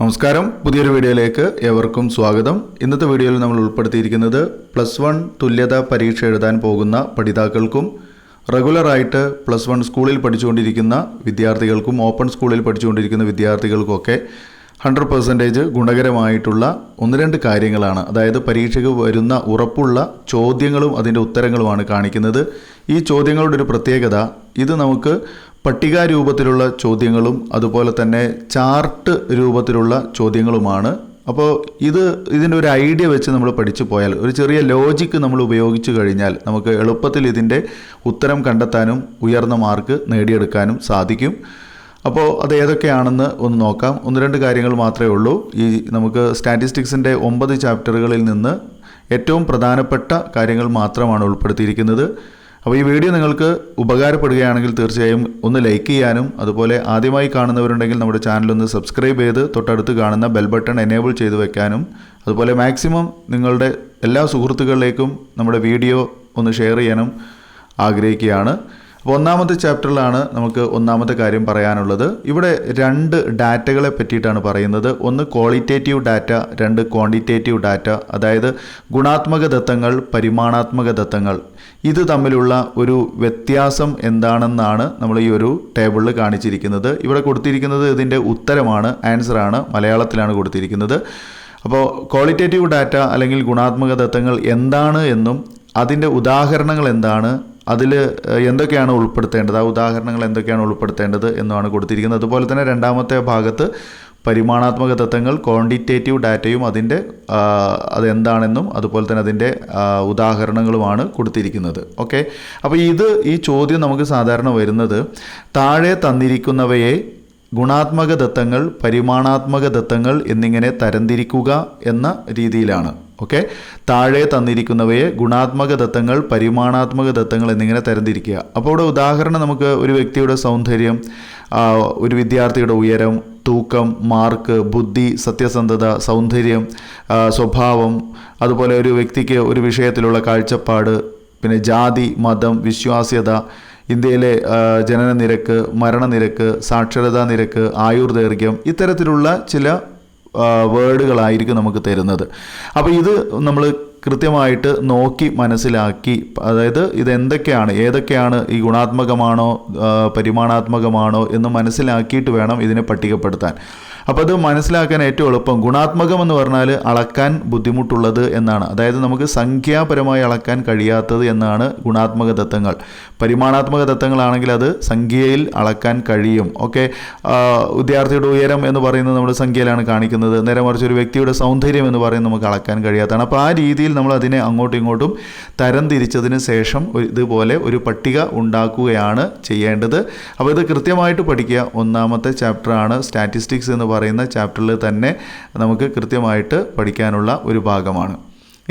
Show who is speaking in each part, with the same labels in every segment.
Speaker 1: നമസ്കാരം. പുതിയൊരു വീഡിയോയിലേക്ക് ഏവർക്കും സ്വാഗതം. ഇന്നത്തെ വീഡിയോയിൽ നമ്മൾ ഉൾപ്പെടുത്തിയിരിക്കുന്നത് പ്ലസ് വൺ തുല്യത പരീക്ഷ എഴുതാൻ പോകുന്ന പഠിതാക്കൾക്കും റെഗുലറായിട്ട് പ്ലസ് വൺ സ്കൂളിൽ പഠിച്ചുകൊണ്ടിരിക്കുന്ന വിദ്യാർത്ഥികൾക്കും ഓപ്പൺ സ്കൂളിൽ പഠിച്ചുകൊണ്ടിരിക്കുന്ന വിദ്യാർത്ഥികൾക്കൊക്കെ ഹൺഡ്രഡ് പെർസെന്റേജ് ഗുണകരമായിട്ടുള്ള ഒന്ന് രണ്ട് കാര്യങ്ങളാണ്. അതായത് പരീക്ഷയ്ക്ക് വരുന്ന ഉറപ്പുള്ള ചോദ്യങ്ങളും അതിന്റെ ഉത്തരങ്ങളുമാണ് കാണിക്കുന്നത്. ഈ ചോദ്യങ്ങളുടെ ഒരു പ്രത്യേകത ഇത് നമുക്ക് പട്ടിക രൂപത്തിലുള്ള ചോദ്യങ്ങളും അതുപോലെ തന്നെ ചാർട്ട് രൂപത്തിലുള്ള ചോദ്യങ്ങളുമാണ്. അപ്പോൾ ഇത് ഇതിന്റെ ഒരു ഐഡിയ വെച്ച് നമ്മൾ പഠിച്ചു പോയാൽ ഒരു ചെറിയ ലോജിക്ക് നമ്മൾ ഉപയോഗിച്ചു കഴിഞ്ഞാൽ നമുക്ക് എളുപ്പത്തിൽ ഇതിന്റെ ഉത്തരം കണ്ടെത്താനും ഉയർന്ന മാർക്ക് നേടിയെടുക്കാനും സാധിക്കും. അപ്പോൾ അത് ഏതൊക്കെയാണെന്ന് ഒന്ന് നോക്കാം. ഒന്ന് രണ്ട് കാര്യങ്ങൾ മാത്രമേ ഉള്ളൂ. ഈ നമുക്ക് സ്റ്റാറ്റിസ്റ്റിക്സിന്റെ ഒമ്പത് ചാപ്റ്ററുകളിൽ നിന്ന് ഏറ്റവും പ്രധാനപ്പെട്ട കാര്യങ്ങൾ മാത്രമാണ് ഉൾപ്പെടുത്തിയിരിക്കുന്നത്. അപ്പോൾ ഈ വീഡിയോ നിങ്ങൾക്ക് ഉപകാരപ്പെടുകയാണെങ്കിൽ തീർച്ചയായും ഒന്ന് ലൈക്ക് ചെയ്യാനും അതുപോലെ ആദ്യമായി കാണുന്നവരുണ്ടെങ്കിൽ നമ്മുടെ ചാനൽ ഒന്ന് സബ്സ്ക്രൈബ് ചെയ്ത് തൊട്ടടുത്ത് കാണുന്ന ബെൽ ബട്ടൺ എനേബിൾ ചെയ്ത് വെക്കാനും അതുപോലെ മാക്സിമം നിങ്ങളുടെ എല്ലാ സുഹൃത്തുക്കളിലേക്കും നമ്മുടെ വീഡിയോ ഒന്ന് ഷെയർ ചെയ്യാനും ആഗ്രഹിക്കുകയാണ്. അപ്പോൾ ഒന്നാമത്തെ ചാപ്റ്ററിലാണ് നമുക്ക് ഒന്നാമത്തെ കാര്യം പറയാനുള്ളത്. ഇവിടെ രണ്ട് ഡാറ്റകളെ പറ്റിയിട്ടാണ് പറയുന്നത്. ഒന്ന് ക്വാളിറ്റേറ്റീവ് ഡാറ്റ രണ്ട് ക്വാണ്ടിറ്റേറ്റീവ് ഡാറ്റ. അതായത് ഗുണാത്മക ദത്തങ്ങൾ പരിമാണാത്മക ദത്തങ്ങൾ. ഇത് തമ്മിലുള്ള ഒരു വ്യത്യാസം എന്താണെന്നാണ് നമ്മൾ ഈ ഒരു ടേബിളിൽ കാണിച്ചിരിക്കുന്നത്. ഇവിടെ കൊടുത്തിരിക്കുന്നത് ഇതിന്റെ ഉത്തരമാണ് ആൻസറാണ് മലയാളത്തിലാണ് കൊടുത്തിരിക്കുന്നത്. അപ്പോൾ ക്വാളിറ്റേറ്റീവ് ഡാറ്റ അല്ലെങ്കിൽ ഗുണാത്മക ദത്തങ്ങൾ എന്താണ് എന്നും അതിന്റെ ഉദാഹരണങ്ങൾ എന്താണ് അതിൽ എന്തൊക്കെയാണ് ഉൾപ്പെടുത്തേണ്ടത്? ആ ഉദാഹരണങ്ങൾ എന്തൊക്കെയാണ് ഉൾപ്പെടുത്തേണ്ടത് എന്നുമാണ് കൊടുത്തിരിക്കുന്നത്. അതുപോലെ തന്നെ രണ്ടാമത്തെ ഭാഗത്ത് പരിമാണാത്മക തത്വങ്ങൾ ക്വാണ്ടിറ്റേറ്റീവ് ഡാറ്റയും അതിന്റെ അതെന്താണെന്നും അതുപോലെ തന്നെ അതിന്റെ ഉദാഹരണങ്ങളുമാണ് കൊടുത്തിരിക്കുന്നത്. ഓക്കെ? അപ്പോൾ ഇത് ഈ ചോദ്യം നമുക്ക് സാധാരണ വരുന്നത് താഴെ തന്നിരിക്കുന്നവയെ ഗുണാത്മക ദത്തങ്ങൾ പരിമാണാത്മക ദത്തങ്ങൾ എന്നിങ്ങനെ തരംതിരിക്കുക എന്ന രീതിയിലാണ്. ഓക്കെ? താഴെ തന്നിരിക്കുന്നവയെ ഗുണാത്മക ദത്തങ്ങൾ പരിമാണാത്മക ദത്തങ്ങൾ എന്നിങ്ങനെ തരംതിരിക്കുക. അപ്പോൾ ഇവിടെ ഉദാഹരണം നമുക്ക് ഒരു വ്യക്തിയുടെ സൗന്ദര്യം ഒരു വിദ്യാർത്ഥിയുടെ ഉയരം തൂക്കം മാർക്ക് ബുദ്ധി സത്യസന്ധത സൗന്ദര്യം സ്വഭാവം അതുപോലെ ഒരു വ്യക്തിക്ക് ഒരു വിഷയത്തിലുള്ള കാഴ്ചപ്പാട് പിന്നെ ജാതി മതം വിശ്വാസ്യത ഇന്ത്യയിലെ ജനന നിരക്ക് മരണനിരക്ക് സാക്ഷരതാ നിരക്ക് ആയുർദൈർഘ്യം ഇത്തരത്തിലുള്ള ചില വേർഡുകളായിരിക്കും നമുക്ക് തരുന്നത്. അപ്പോൾ ഇത് നമ്മൾ കൃത്യമായിട്ട് നോക്കി മനസ്സിലാക്കി അതായത് ഇതെന്തൊക്കെയാണ് ഏതൊക്കെയാണ് ഈ ഗുണാത്മകമാണോ പരിമാണാത്മകമാണോ എന്ന് മനസ്സിലാക്കിയിട്ട് വേണം ഇതിനെ പട്ടികപ്പെടുത്താൻ. അപ്പോൾ അത് മനസ്സിലാക്കാൻ ഏറ്റവും എളുപ്പം. ഗുണാത്മകം എന്ന് പറഞ്ഞാൽ അളക്കാൻ ബുദ്ധിമുട്ടുള്ളത് എന്നാണ്. അതായത് നമുക്ക് സംഖ്യാപരമായി അളക്കാൻ കഴിയാത്തത് എന്നാണ് ഗുണാത്മക തത്വങ്ങൾ. പരിമാണാത്മക തത്വങ്ങളാണെങ്കിൽ അത് സംഖ്യയിൽ അളക്കാൻ കഴിയും. ഓക്കെ? വിദ്യാർത്ഥിയുടെ ഉയരം എന്ന് പറയുന്നത് നമ്മൾ സംഖ്യയിലാണ് കാണിക്കുന്നത്. നേരെ മറിച്ച് ഒരു വ്യക്തിയുടെ സൗന്ദര്യം എന്ന് പറയുന്നത് നമുക്ക് അളക്കാൻ കഴിയാത്തതാണ്. അപ്പോൾ ആ രീതിയിൽ നമ്മൾ അതിനെ അങ്ങോട്ടും ഇങ്ങോട്ടും തരംതിരിച്ചതിന് ശേഷം ഇതുപോലെ ഒരു പട്ടിക ഉണ്ടാക്കുകയാണ് ചെയ്യേണ്ടത്. അപ്പോൾ ഇത് കൃത്യമായിട്ട് പഠിക്കുക. ഒന്നാമത്തെ ചാപ്റ്ററാണ് സ്റ്റാറ്റിസ്റ്റിക്സ് എന്ന് പറയുന്ന ചാപ്റ്ററിൽ തന്നെ നമുക്ക് കൃത്യമായിട്ട് പഠിക്കാനുള്ള ഒരു ഭാഗമാണ്.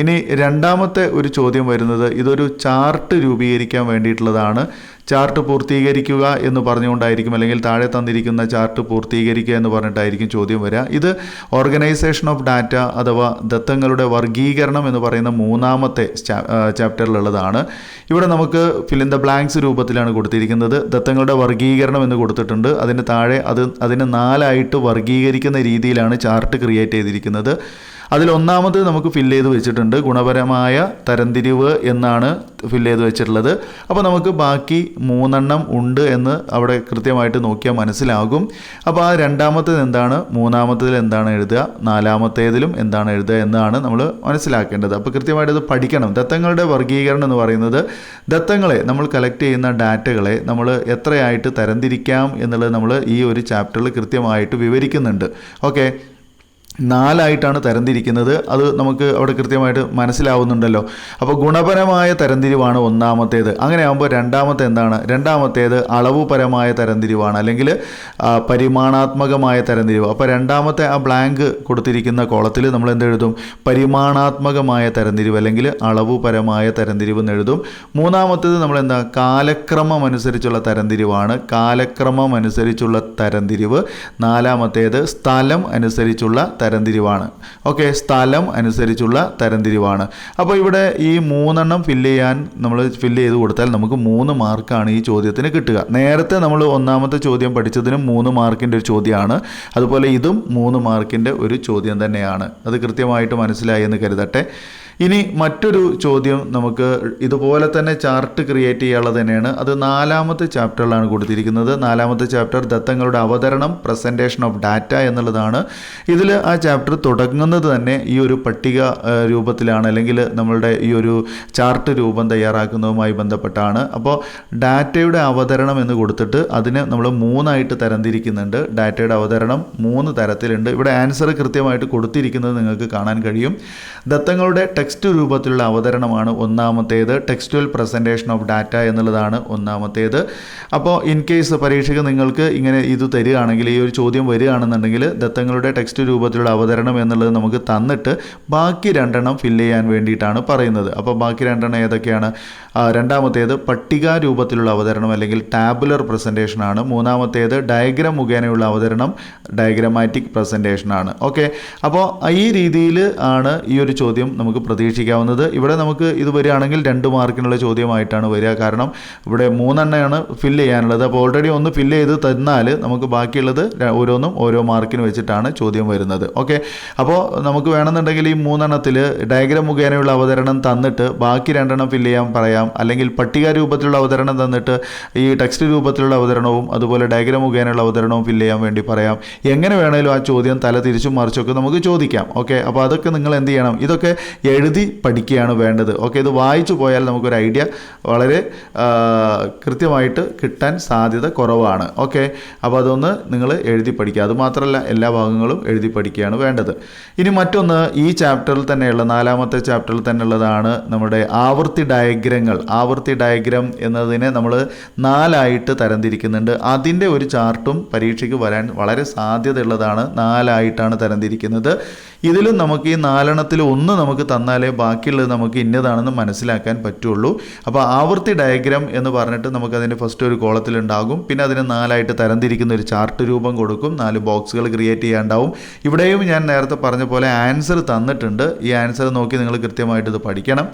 Speaker 1: ഇനി രണ്ടാമത്തെ ഒരു ചോദ്യം വരുന്നത് ഇതൊരു ചാർട്ട് രൂപീകരിക്കാൻ വേണ്ടിയിട്ടുള്ളതാണ്. ചാർട്ട് പൂർത്തീകരിക്കുക എന്ന് പറഞ്ഞുകൊണ്ടായിരിക്കും അല്ലെങ്കിൽ താഴെ തന്നിരിക്കുന്ന ചാർട്ട് പൂർത്തീകരിക്കുക എന്ന് പറഞ്ഞിട്ടായിരിക്കും ചോദ്യം വരിക. ഇത് ഓർഗനൈസേഷൻ ഓഫ് ഡാറ്റ അഥവാ ദത്തങ്ങളുടെ വർഗീകരണം എന്ന് പറയുന്ന മൂന്നാമത്തെ ചാപ്റ്ററിലുള്ളതാണ്. ഇവിടെ നമുക്ക് ഫിൽ ഇൻ ദ ബ്ലാങ്ക്സ് രൂപത്തിലാണ് കൊടുത്തിരിക്കുന്നത്. ദത്തങ്ങളുടെ വർഗീകരണം എന്ന് കൊടുത്തിട്ടുണ്ട്. അതിന് താഴെ അത് അതിനെ നാലായിട്ട് വർഗീകരിക്കുന്ന രീതിയിലാണ് ചാർട്ട് ക്രിയേറ്റ് ചെയ്തിരിക്കുന്നത്. അതിൽ ഒന്നാമത് നമുക്ക് ഫില്ല് ചെയ്ത് വെച്ചിട്ടുണ്ട് ഗുണപരമായ തരംതിരിവ് എന്നാണ് ഫില്ല് ചെയ്ത് വെച്ചിട്ടുള്ളത്. അപ്പോൾ നമുക്ക് ബാക്കി മൂന്നെണ്ണം ഉണ്ട് എന്ന് അവിടെ കൃത്യമായിട്ട് നോക്കിയാൽ മനസ്സിലാകും. അപ്പോൾ ആ രണ്ടാമത്തേത് എന്താണ്? മൂന്നാമത്തേതിൽ എന്താണ് എഴുതുക? നാലാമത്തേതിലും എന്താണ് എഴുതുക എന്നാണ് നമ്മൾ മനസ്സിലാക്കേണ്ടത്. അപ്പോൾ കൃത്യമായിട്ട് ഇത് പഠിക്കണം. ദത്തങ്ങളുടെ വർഗീകരണം എന്ന് പറയുന്നത് ദത്തങ്ങളെ നമ്മൾ കളക്ട് ചെയ്യുന്ന ഡാറ്റകളെ നമ്മൾ എത്രയായിട്ട് തരംതിരിക്കാം എന്നുള്ളത് നമ്മൾ ഈ ഒരു ചാപ്റ്ററിൽ കൃത്യമായിട്ട് വിവരിക്കുന്നുണ്ട്. ഓക്കെ നാലായിട്ടാണ് തരംതിരിക്കുന്നത്. അത് നമുക്ക് അവിടെ കൃത്യമായിട്ട് മനസ്സിലാവുന്നുണ്ടല്ലോ. അപ്പോൾ ഗുണപരമായ തരംതിരിവാണ് ഒന്നാമത്തേത്. അങ്ങനെ ആകുമ്പോൾ രണ്ടാമത്തെ എന്താണ്? രണ്ടാമത്തേത് അളവുപരമായ തരംതിരിവാണ്. അല്ലെങ്കിൽ പരിമാണാത്മകമായ തരംതിരിവ്. അപ്പോൾ രണ്ടാമത്തെ ആ ബ്ലാങ്ക് കൊടുത്തിരിക്കുന്ന കോളത്തിൽ നമ്മൾ എന്ത് എഴുതും? പരിമാണാത്മകമായ തരംതിരിവ് അല്ലെങ്കിൽ അളവുപരമായ തരംതിരിവ് എന്ന് എഴുതും. മൂന്നാമത്തേത് നമ്മൾ എന്താ? കാലക്രമം അനുസരിച്ചുള്ള തരംതിരിവാണ്. കാലക്രമം അനുസരിച്ചുള്ള തരംതിരിവ്. നാലാമത്തേത് സ്ഥലം അനുസരിച്ചുള്ള തരംതിരിവാണ്. ഓക്കെ സ്ഥലം അനുസരിച്ചുള്ള തരംതിരിവാണ്. അപ്പോൾ ഇവിടെ ഈ മൂന്നെണ്ണം ഫില്ല് ചെയ്യാൻ നമ്മൾ ഫില്ല് ചെയ്ത് കൊടുത്താൽ നമുക്ക് മൂന്ന് മാർക്കാണ് ഈ ചോദ്യത്തിന് കിട്ടുക. നേരത്തെ നമ്മൾ ഒന്നാമത്തെ ചോദ്യം പഠിച്ചതിനും മൂന്ന് മാർക്കിന്റെ ഒരു ചോദ്യമാണ്. അതുപോലെ ഇതും മൂന്ന് മാർക്കിന്റെ ഒരു ചോദ്യം തന്നെയാണ്. അത് കൃത്യമായിട്ട് മനസ്സിലായി എന്ന് കരുതട്ടെ. ഇനി മറ്റൊരു ചോദ്യം നമുക്ക് ഇതുപോലെ തന്നെ ചാർട്ട് ക്രിയേറ്റ് ചെയ്യാനുള്ളത് തന്നെയാണ്. അത് നാലാമത്തെ ചാപ്റ്ററിലാണ് കൊടുത്തിരിക്കുന്നത്. നാലാമത്തെ ചാപ്റ്റർ ദത്തങ്ങളുടെ അവതരണം പ്രസന്റേഷൻ ഓഫ് ഡാറ്റ എന്നുള്ളതാണ്. ഇതിൽ ആ ചാപ്റ്റർ തുടങ്ങുന്നത് തന്നെ ഈ ഒരു പട്ടിക രൂപത്തിലാണ്. അല്ലെങ്കിൽ നമ്മളുടെ ഈ ഒരു ചാർട്ട് രൂപം തയ്യാറാക്കുന്നതുമായി ബന്ധപ്പെട്ടാണ്. അപ്പോൾ ഡാറ്റയുടെ അവതരണം എന്ന് കൊടുത്തിട്ട് അതിനെ നമ്മൾ മൂന്നായിട്ട് തരംതിരിക്കുന്നുണ്ട്. ഡാറ്റയുടെ അവതരണം മൂന്ന് തരത്തിലുണ്ട്. ഇവിടെ ആൻസർ കൃത്യമായിട്ട് കൊടുത്തിരിക്കുന്നത് നിങ്ങൾക്ക് കാണാൻ കഴിയും. ദത്തങ്ങളുടെ രൂപത്തിലുള്ള അവതരണമാണ് ഒന്നാമത്തേത്. ടെക്സ്റ്റുവൽ പ്രസന്റേഷൻ ഓഫ് ഡാറ്റ എന്നുള്ളതാണ് ഒന്നാമത്തേത്. അപ്പോൾ ഇൻ കേസ് പരീക്ഷയ്ക്ക് നിങ്ങൾക്ക് ഇങ്ങനെ ഇത് തരികയാണെങ്കിൽ ഈ ഒരു ചോദ്യം വരികയാണെന്നുണ്ടെങ്കിൽ ദത്തങ്ങളുടെ ടെക്സ്റ്റ് രൂപത്തിലുള്ള അവതരണം എന്നുള്ളത് നമുക്ക് തന്നിട്ട് ബാക്കി രണ്ടെണ്ണം ഫില്ല് ചെയ്യാൻ വേണ്ടിയിട്ടാണ് പറയുന്നത്. അപ്പോൾ ബാക്കി രണ്ടെണ്ണം ഏതൊക്കെയാണ്? രണ്ടാമത്തേത് പട്ടിക രൂപത്തിലുള്ള അവതരണം അല്ലെങ്കിൽ ടാബുലർ പ്രസന്റേഷൻ ആണ്. മൂന്നാമത്തേത് ഡയഗ്രം മുഖേനയുള്ള അവതരണം ഡയഗ്രമാറ്റിക് പ്രസന്റേഷൻ ആണ്. ഓക്കെ അപ്പോൾ ഈ രീതിയിൽ ആണ് ഈ ഒരു ചോദ്യം നമുക്ക് പ്രതീക്ഷിക്കാവുന്നത്. ഇവിടെ നമുക്ക് ഇത് വരികയാണെങ്കിൽ രണ്ട് മാർക്കിനുള്ള ചോദ്യമായിട്ടാണ് വരിക. കാരണം ഇവിടെ മൂന്നെണ്ണയാണ് ഫില്ല് ചെയ്യാനുള്ളത്. അപ്പോൾ ഓൾറെഡി ഒന്ന് ഫില്ല് ചെയ്ത് തന്നാൽ നമുക്ക് ബാക്കിയുള്ളത് ഓരോന്നും ഓരോ മാർക്കിന് വെച്ചിട്ടാണ് ചോദ്യം വരുന്നത്. ഓക്കെ അപ്പോൾ നമുക്ക് വേണമെന്നുണ്ടെങ്കിൽ ഈ മൂന്നെണ്ണത്തിൽ ഡയഗ്രാം മുഖേനയുള്ള അവതരണം തന്നിട്ട് ബാക്കി രണ്ടെണ്ണം ഫില്ല് ചെയ്യാൻ പറയാം. അല്ലെങ്കിൽ പട്ടിക രൂപത്തിലുള്ള അവതരണം തന്നിട്ട് ഈ ടെക്സ്റ്റ് രൂപത്തിലുള്ള അവതരണവും അതുപോലെ ഡയഗ്രാം മുഖേനയുള്ള അവതരണവും ഫില്ല് ചെയ്യാൻ വേണ്ടി പറയാം. എങ്ങനെ വേണമെങ്കിലും ആ ചോദ്യം തല തിരിച്ചും മറിച്ചൊക്കെ നമുക്ക് ചോദിക്കാം. ഓക്കെ അപ്പോൾ അതൊക്കെ നിങ്ങൾ എന്ത് ചെയ്യണം? ഇതൊക്കെ എഴുതി പഠിക്കുകയാണ് വേണ്ടത്. ഓക്കെ ഇത് വായിച്ചു പോയാൽ നമുക്കൊരു ഐഡിയ വളരെ കൃത്യമായിട്ട് കിട്ടാൻ സാധ്യത കുറവാണ്. ഓക്കെ അപ്പോൾ അതൊന്ന് നിങ്ങൾ എഴുതി പഠിക്കുക. അതുമാത്രമല്ല എല്ലാ ഭാഗങ്ങളും എഴുതി പഠിക്കുകയാണ് വേണ്ടത്. ഇനി മറ്റൊന്ന് ഈ ചാപ്റ്ററിൽ തന്നെയുള്ള നാലാമത്തെ ചാപ്റ്ററിൽ തന്നെയുള്ളതാണ് നമ്മുടെ ആവൃത്തി ഡയഗ്രങ്ങൾ ആവൃത്തി ഡയഗ്രം എന്നതിനെ നമ്മൾ നാലായിട്ട് തരംതിരിക്കുന്നുണ്ട്. അതിന്റെ ഒരു ചാർട്ടും പരീക്ഷയ്ക്ക് വരാൻ വളരെ സാധ്യതയുള്ളതാണ് നാലായിട്ടാണ് തരംതിരിക്കുന്നത്. ഇതിലും നമുക്ക് ഈ നാലെണ്ണത്തിൽ ഒന്ന് നമുക്ക് തന്നാലേ ബാക്കിയുള്ളത് നമുക്ക് ഇന്നതാണെന്ന് മനസ്സിലാക്കാൻ പറ്റുള്ളൂ. അപ്പോൾ ആവൃത്തി ഡയഗ്രാം എന്ന് പറഞ്ഞിട്ട് നമുക്ക് അതിന്റെ ഫസ്റ്റ് ഒരു കോളത്തിലുണ്ടാകും പിന്നെ അതിന് നാലായിട്ട് തരംതിരിക്കുന്ന ഒരു ചാർട്ട് രൂപം കൊടുക്കും. നാല് ബോക്സുകൾ ക്രിയേറ്റ് ചെയ്യാണ്ടാവും. ഇവിടെയും ഞാൻ നേരത്തെ പറഞ്ഞ പോലെ ആൻസർ തന്നിട്ടുണ്ട്. ഈ ആൻസർ നോക്കി നിങ്ങൾ കൃത്യമായിട്ട് ഇത് പഠിക്കണം.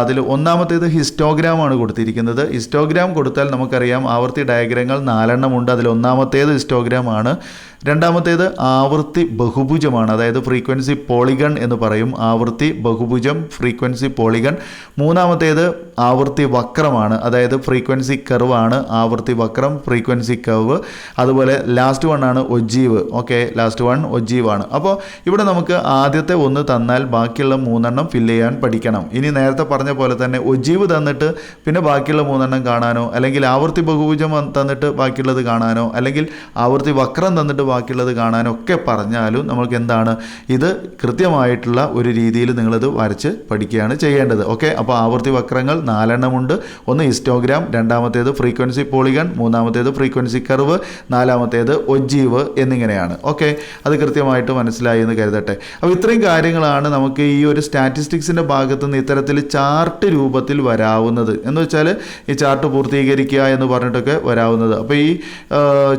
Speaker 1: അതിൽ ഒന്നാമത്തേത് ഹിസ്റ്റോഗ്രാമാണ് കൊടുത്തിരിക്കുന്നത്. ഹിസ്റ്റോഗ്രാം കൊടുത്താൽ നമുക്കറിയാം ആവൃത്തി ഡയഗ്രങ്ങൾ നാലെണ്ണം ഉണ്ട്. അതിൽ ഒന്നാമത്തേത് ഹിസ്റ്റോഗ്രാം ആണ്. രണ്ടാമത്തേത് ആവൃത്തി ബഹുഭുജമാണ്. അതായത് ഫ്രീക്വൻസി പോളിഗൺ എന്ന് പറയും. ആവൃത്തി ബഹുഭുജം ഫ്രീക്വൻസി പോളിഗൺ. മൂന്നാമത്തേത് ആവൃത്തി വക്രമാണ്. അതായത് ഫ്രീക്വൻസി കർവാണ് ആവൃത്തി വക്രം ഫ്രീക്വൻസി കർവ്. അതുപോലെ ലാസ്റ്റ് വൺ ആണ് ഒജീവ്. ഓക്കെ ലാസ്റ്റ് വൺ ഒജീവാണ്. അപ്പോൾ ഇവിടെ നമുക്ക് ആദ്യത്തെ ഒന്ന് തന്നാൽ ബാക്കിയുള്ള മൂന്നെണ്ണം ഫില്ല് ചെയ്യാൻ പഠിക്കണം. ഇനി നേരത്തെ പറഞ്ഞ പോലെ തന്നെ ഒജീവ് തന്നിട്ട് പിന്നെ ബാക്കിയുള്ള മൂന്നെണ്ണം കാണാനോ അല്ലെങ്കിൽ ആവൃത്തി ബഹുഭുജം തന്നിട്ട് ബാക്കിയുള്ളത് കാണാനോ അല്ലെങ്കിൽ ആവൃത്തി വക്രം തന്നിട്ട് ബാക്കിയുള്ളത് കാണാനൊക്കെ പറഞ്ഞാലും നമ്മൾക്ക് എന്താണ്? ഇത് കൃത്യമായിട്ടുള്ള ഒരു രീതിയിൽ നിങ്ങളിത് വരച്ച് പഠിക്കുകയാണ് ചെയ്യേണ്ടത്. ഓക്കെ? അപ്പോൾ ആവൃത്തി വക്രങ്ങൾ നാലെണ്ണമുണ്ട്. ഒന്ന് ഹിസ്റ്റോഗ്രാം രണ്ടാമത്തേത് ഫ്രീക്വൻസി പോളിഗൺ മൂന്നാമത്തേത് ഫ്രീക്വൻസി കർവ് നാലാമത്തേത് ഒജീവ് എന്നിങ്ങനെയാണ്. ഓക്കെ? അത് കൃത്യമായിട്ട് മനസ്സിലായി എന്ന് കരുതട്ടെ. അപ്പോൾ ഇത്രയും കാര്യങ്ങളാണ് നമുക്ക് ഈ ഒരു സ്റ്റാറ്റിസ്റ്റിക്സിന്റെ ഭാഗത്ത് നിന്ന് ഇത്തരത്തിൽ ചാർട്ട് രൂപത്തിൽ വരാവുന്നത്. എന്ന് വെച്ചാൽ ഈ ചാർട്ട് പൂർത്തീകരിക്കുക എന്ന് പറഞ്ഞിട്ടൊക്കെ വരാവുന്നത്. അപ്പോൾ ഈ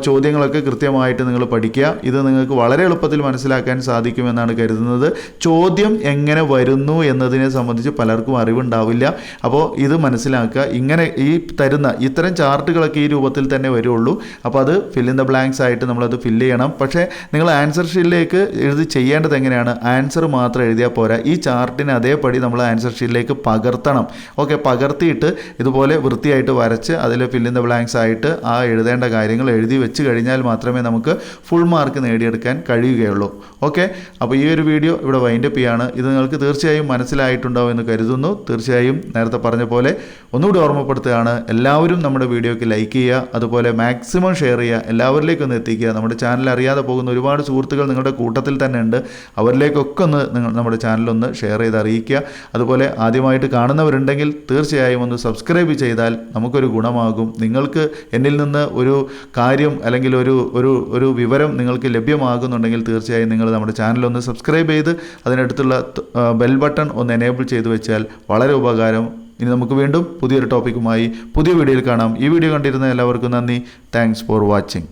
Speaker 1: ചോദ്യങ്ങളൊക്കെ കൃത്യമായിട്ട് നിങ്ങൾ പഠിക്കുക. ഇത് നിങ്ങൾക്ക് വളരെ എളുപ്പത്തിൽ മനസ്സിലാക്കാൻ സാധിക്കുമെന്നാണ് കരുതുന്നത്. ചോദ്യം എങ്ങനെ വരുന്നു എന്നതിനെ സംബന്ധിച്ച് പലർക്കും അറിവുണ്ടാവില്ല. അപ്പോൾ ഇത് മനസ്സിലാക്കുക. ഇങ്ങനെ ഈ തരുന്ന ഇത്തരം ചാർട്ടുകളൊക്കെ ഈ രൂപത്തിൽ തന്നെ വരുള്ളൂ. അപ്പോൾ അത് ഫിൽ ഇൻ ദ ബ്ലാങ്ക്സ് ആയിട്ട് നമ്മളത് ഫില്ല് ചെയ്യണം. പക്ഷേ നിങ്ങൾ ആൻസർ ഷീറ്റിലേക്ക് എഴുതി ചെയ്യേണ്ടത് എങ്ങനെയാണ്? ആൻസർ മാത്രം എഴുതിയാൽ പോരാ. ഈ ചാർട്ടിന് അതേപടി നമ്മൾ ആൻസർ ഷീറ്റിലേക്ക് പകർത്തണം. ഓക്കെ പകർത്തിയിട്ട് ഇതുപോലെ വൃത്തിയായിട്ട് വരച്ച് അതിൽ ഫില്ലിൻ ദ ബ്ലാങ്ക്സ് ആയിട്ട് ആ എഴുതേണ്ട കാര്യങ്ങൾ എഴുതി വെച്ച് കഴിഞ്ഞാൽ മാത്രമേ നമുക്ക് ഫുൾ മാർക്ക് നേടിയെടുക്കാൻ കഴിയുകയുള്ളൂ. ഓക്കെ അപ്പോൾ ഈ ഒരു വീഡിയോ ഇവിടെ വൈൻഡപ്പ് ചെയ്യാണ്. ഇത് നിങ്ങൾക്ക് തീർച്ചയായും മനസ്സിലായിട്ടുണ്ടാവും എന്ന് കരുതുന്നു. തീർച്ചയായും നേരത്തെ പറഞ്ഞ പോലെ ഒന്നുകൂടി ഓർമ്മപ്പെടുത്തുകയാണ്. എല്ലാവരും നമ്മുടെ വീഡിയോയ്ക്ക് ലൈക്ക് ചെയ്യുക അതുപോലെ മാക്സിമം ഷെയർ ചെയ്യുക എല്ലാവരിലേക്കും ഒന്ന് എത്തിക്കുക. നമ്മുടെ ചാനൽ അറിയാതെ പോകുന്ന ഒരുപാട് സുഹൃത്തുക്കൾ നിങ്ങളുടെ കൂട്ടത്തിൽ തന്നെ ഉണ്ട്. അവരിലേക്കൊക്കെ ഒന്ന് നിങ്ങൾ നമ്മുടെ ചാനലൊന്ന് ഷെയർ ചെയ്ത് അറിയിക്കുക. അതുപോലെ ആദ്യമായിട്ട് കാണുന്നവരുണ്ടെങ്കിൽ തീർച്ചയായും ഒന്ന് സബ്സ്ക്രൈബ് ചെയ്താൽ നമുക്കൊരു ഗുണമാകും. നിങ്ങൾക്ക് എന്നിൽ നിന്ന് ഒരു കാര്യം അല്ലെങ്കിൽ ഒരു ഒരു ഒരു വിവരം നിങ്ങൾക്ക് ലഭ്യമാകുന്നുണ്ടെങ്കിൽ തീർച്ചയായും നിങ്ങൾ നമ്മുടെ ചാനൽ ഒന്ന് സബ്സ്ക്രൈബ് ചെയ്ത് അതിനടുത്തുള്ള ബെൽ ബട്ടൺ ഒന്ന് എനേബിൾ ചെയ്തു വെച്ചാൽ വളരെ ഉപകാരം. ഇനി നമുക്ക് വീണ്ടും പുതിയൊരു ടോപ്പിക്കുമായി പുതിയ വീഡിയോയിൽ കാണാം. ഈ വീഡിയോ കണ്ടിരുന്ന എല്ലാവർക്കും നന്ദി. Thanks for watching